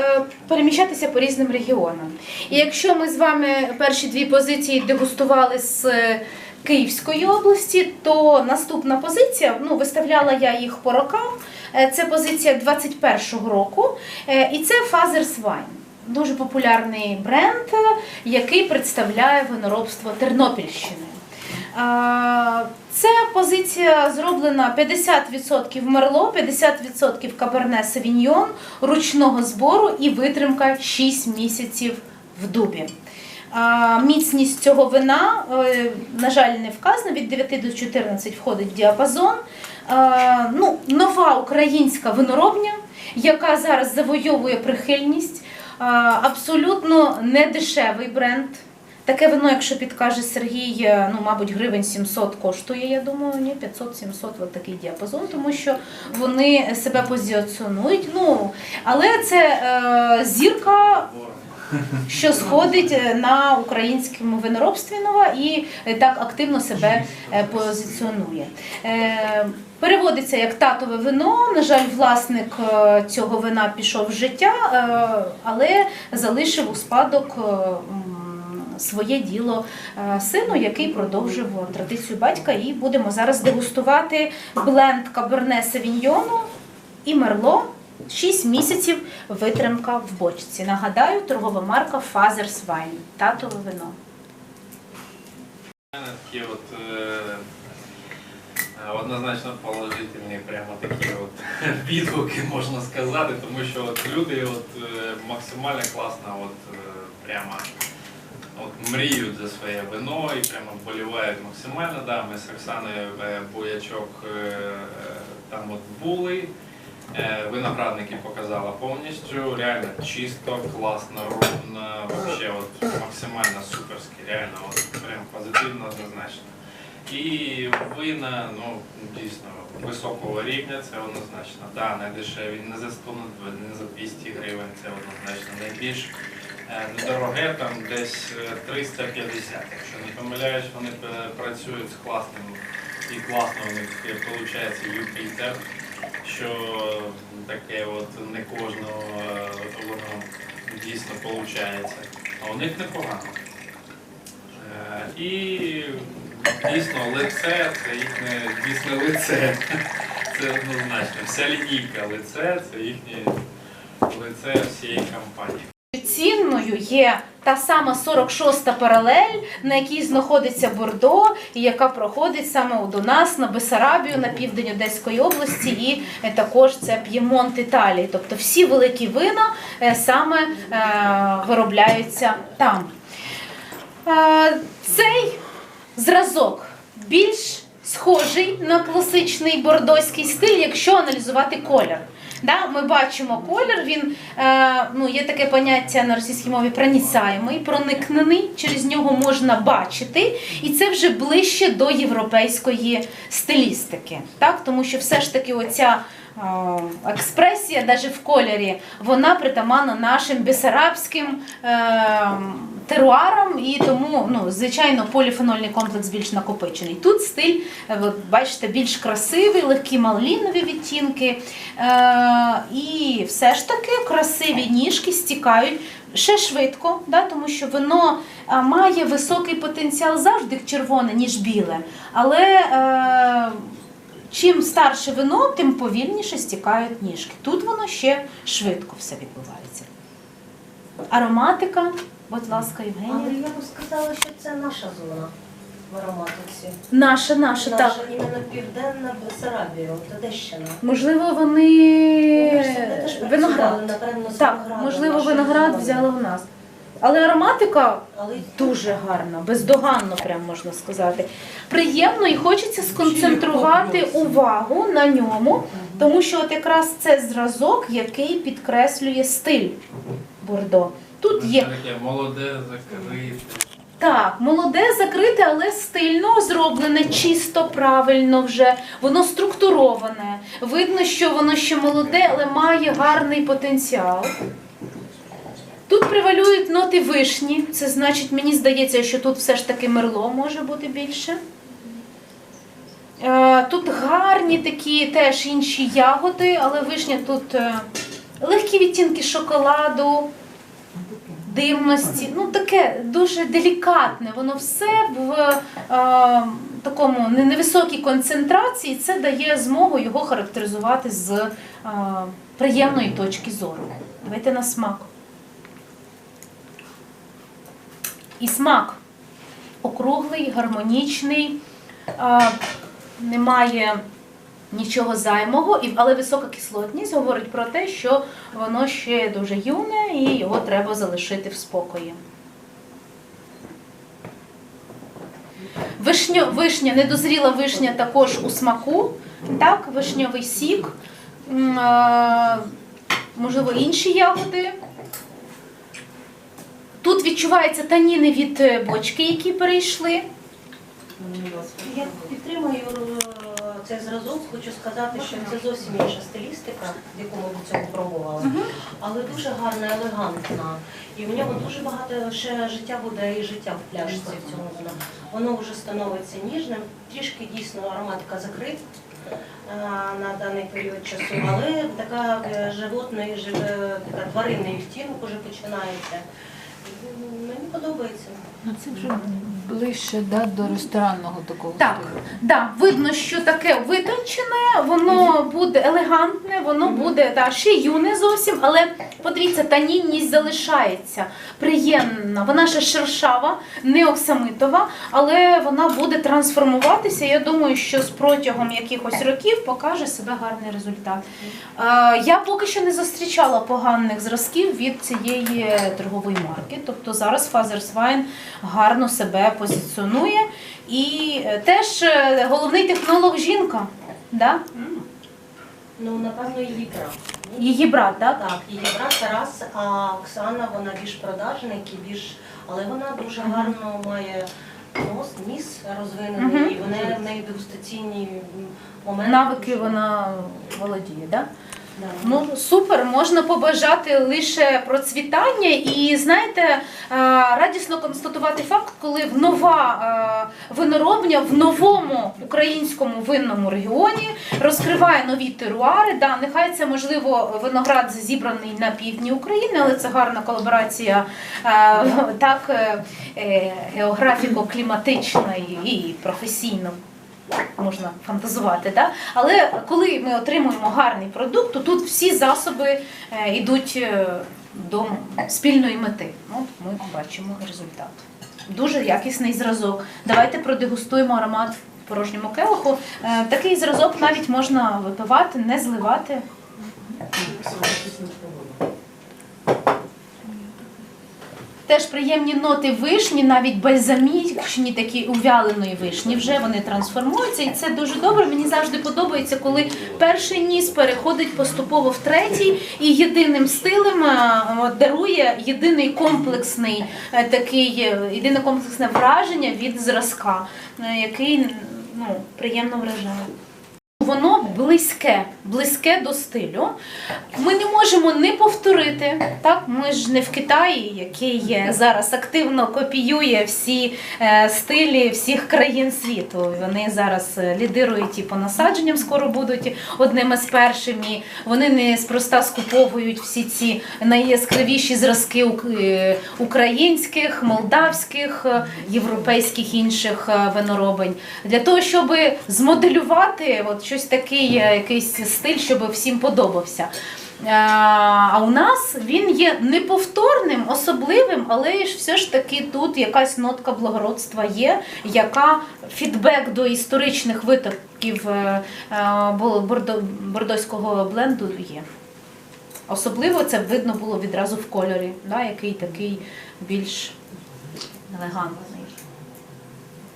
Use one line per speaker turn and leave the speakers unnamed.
е, переміщатися по різним регіонам. І якщо ми з вами перші дві позиції дегустували з е, Київської області, то наступна позиція, ну виставляла я їх по рокам. е, Це позиція 21-го року, і це Father's Wine. Дуже популярний бренд, який представляє виноробство Тернопільщини. Ця позиція зроблена 50% мерло, 50% каберне савіньйон, ручного збору і витримка 6 місяців в дубі. Міцність цього вина, е, на жаль, не вказано, від 9 до 14 входить в діапазон. Ну, нова українська виноробня, яка зараз завойовує прихильність. Абсолютно недешевий бренд. Таке вино, якщо підкаже Сергій, е, ну, мабуть, гривень 700 коштує, я думаю, ні, 500-700 от такий діапазон, тому що вони себе позиціонують. Ну, але це е, зірка, що сходить е, на українському виноробстві нова і так активно себе е, позиціонує. Переводиться як татове вино. На жаль, власник цього вина пішов з життя, але залишив у спадок своє діло е, сину, який продовжив традицію батька. І будемо зараз дегустувати бленд каберне савіньйону і мерло. 6 місяців витримка в бочці. Нагадаю, торгова марка Father's Wine. Татове вино.
Такі от е, однозначно положительні, прямо такі от відгуки можна сказати, тому що от люди от е, максимально класно, от прямо от мріють за своє вино і прямо вболівають максимально. Да, ми з Оксаною е, Боячок е, там от були. Е, Виноградники показала повністю, реально чисто, класно, ровно, вообще от максимально суперськи, реально от прям позитивно однозначно. І вина, ну дійсно високого рівня, це однозначно. Да, не дешеві, не за 100, не за 200 гривень, це однозначно найбільш е, недороге, там десь е, 350. Якщо не помиляюсь, вони е, працюють з класним і класно у них виходить Юпітер що таке от не кожного е, воно дійсно виходить. А у них непогано. Е, І дійсно лице це їхнє дійсне лице. Це однозначно. Вся лінійка лице це їхнє лице всієї компанії.
Цінною є та сама 46-та паралель, на якій знаходиться Бордо, і яка проходить саме до нас на Бесарабію, на південь Одеської області, і е, також це П'ємонт Італії. Тобто всі великі вина е, саме е, виробляються там. Цей зразок більш схожий на класичний бордоський стиль, якщо аналізувати колір. Да, ми бачимо колір, він е, ну, є таке поняття на російській мові проніцаємий, проникнений, через нього можна бачити, і це вже ближче до європейської стилістики. Так? Тому що все ж таки оця експресія, навіть в кольорі, вона притаманна нашим бесарабським е, теруарам, і тому, ну, звичайно, поліфенольний комплекс більш накопичений. Тут стиль, е, ви бачите, більш красивий, легкі малінові відтінки. Е, і все ж таки красиві ніжки стікають ще швидко, да, тому що вино а, має високий потенціал завжди червоне, ніж біле. Але чим старше вино, тим повільніше стікають ніжки. Тут воно ще швидко все відбувається. Ароматика, будь ласка, Євгенія.
Але я б сказала, що це наша зона в ароматиці.
Наша, наша,
Наша
так.
іменно південна Бессарабія, от Одещина.
Можливо,
Ми ж
вони
теж працювали,
виноград.
напевно, з
Так,
виноградом
можливо,
нашої
виноград
зони.
взяли у нас. Але ароматика
Але
дуже гарна, бездоганно, прям можна сказати. Приємно і хочеться сконцентрувати увагу на ньому, тому що от якраз це зразок, який підкреслює стиль Бордо. Тут є
молоде, закрите.
так, молоде, закрите, але стильно зроблене, чисто, правильно вже. Воно структуроване. Видно, що воно ще молоде, але має гарний потенціал. Тут превалюють ноти вишні. Це значить, мені здається, що тут все ж таки мерло може бути більше. Е, Тут гарні такі теж інші ягоди, але вишня тут е, легкі відтінки шоколаду, димності. Ну таке дуже делікатне. Воно все в е, такому невисокій концентрації. Це дає змогу його характеризувати з е, приємної точки зору. Давайте на смак. І смак округлий, гармонічний, немає нічого займого, але висока кислотність говорить про те, що воно ще дуже юне і його треба залишити в спокої. Вишня, вишня, недозріла вишня також у смаку, так, вишньовий сік, можливо, інші ягоди. Тут відчуваються таніни від е, бочки, які перейшли.
Я підтримую е, цей зразок. Хочу сказати, що це зовсім інша стилістика, яку ми до цього пробували, але дуже гарна, елегантна. І в нього дуже багато ще життя буде і життя в пляшці в цьому вина. Воно вже становиться ніжним, трішки дійсно ароматика закрита е, на даний період часу, але така живе, така тваринний відтінок уже починається. Мені подобається.
Ну це вже ближче да, до ресторанного такого
Так,
стилю.
да, видно, що таке витончене, воно буде елегантне, воно буде да, ще юне зовсім, але подивіться, танінність залишається приємна. Вона ще шершава, не оксамитова, але вона буде трансформуватися. Я думаю, що з протягом якихось років покаже себе гарний результат. Е, Я поки що не зустрічала поганих зразків від цієї торгової марки. Тобто зараз Wine гарно себе позиціонує. І е, теж е, головний технолог жінка. Да?
Ну, напевно, її брат.
Її брат, так?
Так, її брат Тарас, а Оксана вона більш продажник і більш, але вона дуже гарно має нос, ніс розвинений,
Мгм.
і вони в неї дегустаційні моменти.
Навики вона володіє, так?
Да.
Ну супер, можна побажати лише процвітання, і знаєте, е, радісно констатувати факт, коли в нова е, виноробня в новому українському винному регіоні розкриває нові теруари. Да, нехай це можливо виноград зібраний на півдні України, але це гарна колаборація е, так географіко-кліматична і професійно можна фантазувати. Да? Але коли ми отримуємо гарний продукт, то тут всі засоби е, йдуть е, до спільної мети. От ми бачимо результат. Дуже якісний зразок. Давайте продегустуємо аромат в порожньому келиху. Е, Такий зразок навіть можна випивати, не зливати. Теж приємні ноти вишні, навіть бальзамічні, такі увяленої вишні. Вже вони трансформуються, і це дуже добре. Мені завжди подобається, коли перший ніс переходить поступово в третій, і єдиним стилем е, дарує єдиний комплексний е, такий, е, єдине комплексне враження від зразка, який ну, приємно вражає. Воно близьке, близьке до стилю. Ми не можемо не повторити. Так, ми ж не в Китаї, який зараз активно копіює всі е, стилі всіх країн світу. Вони зараз е, лідирують і по насадженням, скоро будуть одними з першими. Вони неспроста скуповують всі ці найяскравіші зразки е, українських, молдавських, європейських інших виноробень для того, щоб змоделювати от щось такий е, якийсь стиль, щоб всім подобався. Е, А у нас він є неповторним, особливим, але ж все ж таки тут якась нотка благородства є, яка фідбек до історичних витоків е, бордо- бордоського бленду є. Особливо це видно було відразу в кольорі, да, який такий більш елегантний.